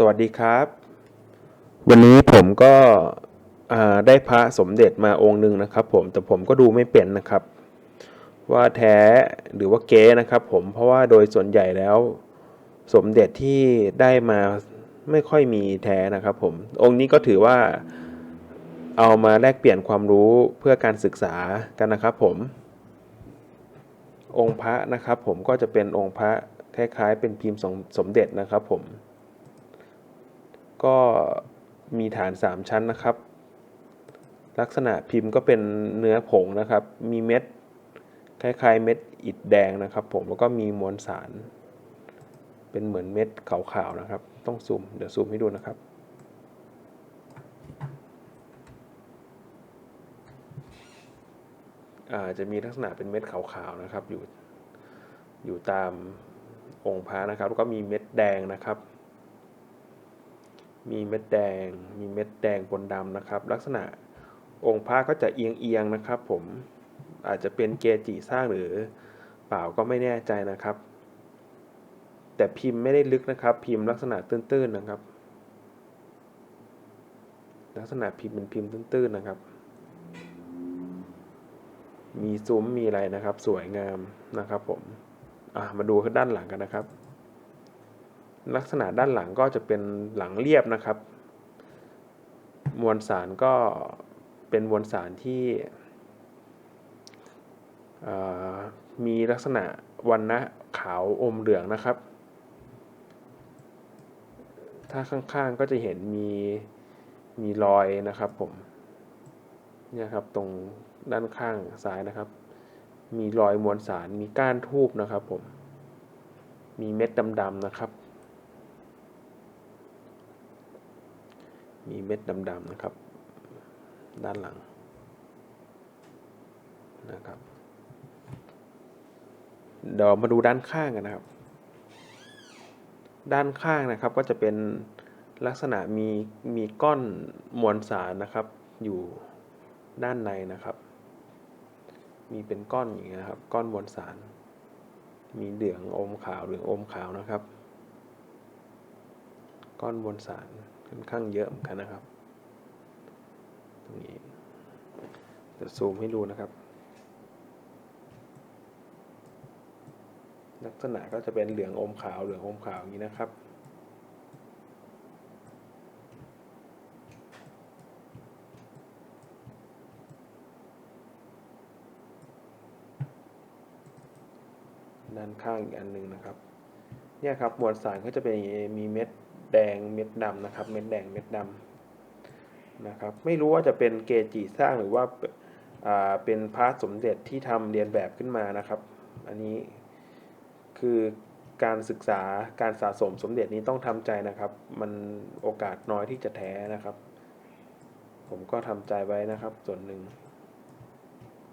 สวัสดีครับ วันนี้ผมก็ได้พระสมเด็จมาองค์หนึ่งนะครับ ผมแต่ผมก็ดูไม่เป็นนะครับ ว่าแท้หรือว่าเก๊นะครับ ผมเพราะว่าโดยส่วนใหญ่แล้ว สมเด็จที่ได้มาไม่ค่อยมีแท้นะครับ ผมองค์นี้ก็ถือว่าเอามาแลกเปลี่ยนความรู้เพื่อการศึกษากันนะครับ ผม องค์พระนะครับ ผมก็จะเป็นองค์พระคล้ายๆ เป็นพิมพ์สมเด็จนะครับ ผม ก็มีฐาน 3 ชั้นนะครับ ลักษณะพิมพ์ก็เป็นเนื้อผงนะครับ มีเม็ดคล้ายๆ เม็ดอิฐแดงนะครับ ผมแล้วก็มีมวลสาร เป็นเหมือนเม็ดขาวๆนะครับ ต้องซูมเดี๋ยวซูมให้ดูนะครับอ่าจะมีลักษณะเป็นเม็ดขาวๆนะครับอยู่อยู่ตามองค์พระนะครับ แล้วก็มีเม็ดแดงนะครับ มีเม็ดแดง มีเม็ดแดงปนดำนะครับ ลักษณะองค์พระก็จะเอียงๆนะครับ ผมอาจจะเป็นเกจิสร้างหรือเปล่าก็ไม่แน่ใจนะครับ แต่พิมพ์ไม่ได้ลึกนะครับ พิมพ์ลักษณะตื้นๆนะครับ ลักษณะพิมพ์เป็นพิมพ์ตื้นๆนะครับ มีซุ้มมีอะไรนะครับ สวยงามนะครับ ผมมาดูด้านหลังกันนะครับ ลักษณะด้านหลังก็จะเป็นหลังเรียบนะครับ มวลสารก็เป็นมวลสารที่มีลักษณะวันนะขาวอมเหลืองนะครับ ถ้าข้างๆก็จะเห็นมีมีรอยนะครับผม เนี่ยครับตรงด้านข้างซ้ายนะครับ มีรอยมวลสาร มีก้านทูบนะครับผม มีเม็ดดำๆนะครับ มีเม็ดดำๆนะครับ ด้านหลังนะครับเดี๋ยวมาดูด้านข้างกันนะครับ ด้านข้างนะครับก็จะเป็นลักษณะมีมีก้อนมวลสารนะครับ อยู่ด้านในนะครับ มีเป็นก้อนอย่างเงี้ยครับ ก้อนมวลสาร มีเหลืองอมขาวเหลืองอมขาวนะครับ ก้อนมวลสาร ค่อนข้างเยอะเหมือนกันนะครับ ตรงนี้จะซูมให้ดูนะครับ ลักษณะก็จะเป็นเหลืองอมขาวเหลืองอมขาวอย่างนี้นะครับด้านข้างอีกอันหนึ่งนะครับ เนี่ยครับมวลสารก็จะเป็นมีเม็ด แดงเม็ดดำนะครับ เม็ดแดงเม็ดดำนะครับ ไม่รู้ว่าจะเป็นเกจิสร้างหรือว่าอ่าเป็นพระสมเด็จที่ทำเรียนแบบขึ้นมานะครับ อันนี้คือการศึกษาการสะสมสมเด็จนี้ต้องทำใจนะครับ มันโอกาสน้อยที่จะแท้นะครับ ผมก็ทำใจไว้นะครับ ส่วนหนึ่ง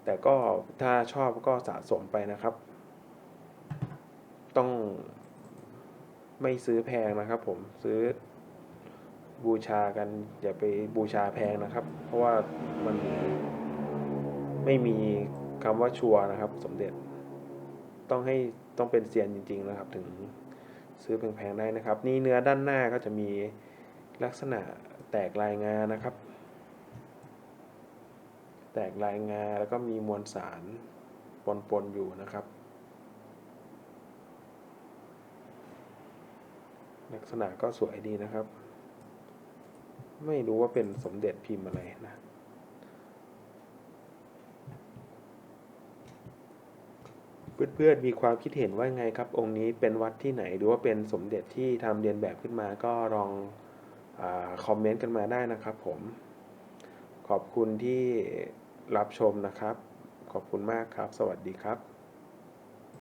แต่ก็ถ้าชอบก็สะสมไปนะครับ ต้อง ไม่ซื้อแพงนะครับ ผมซื้อบูชากันอย่าไปบูชาแพงนะครับ เพราะว่ามันไม่มีคำว่าชัวนะครับ สมเด็จต้องให้ต้องเป็นเซียนจริง ๆ นะครับ ถึงซื้อแพงๆได้นะครับ นี่เนื้อด้านหน้าก็จะมีลักษณะแตกลายงานะครับ แตกลายงาแล้วก็มีมวลสารปนๆอยู่นะครับ ลักษณะก็สวยดีนะครับ ไม่รู้ว่าเป็นสมเด็จพิมพ์อะไรนะเพื่อนๆมีความคิดเห็นว่าไงครับ องค์นี้เป็นวัดที่ไหนหรือว่าเป็นสมเด็จที่ทำเรียนแบบขึ้นมาก็ลองอคอมเมนต์กันมาได้นะครับผม ขอบคุณที่รับชมนะครับ ขอบคุณมากครับ สวัสดีครับ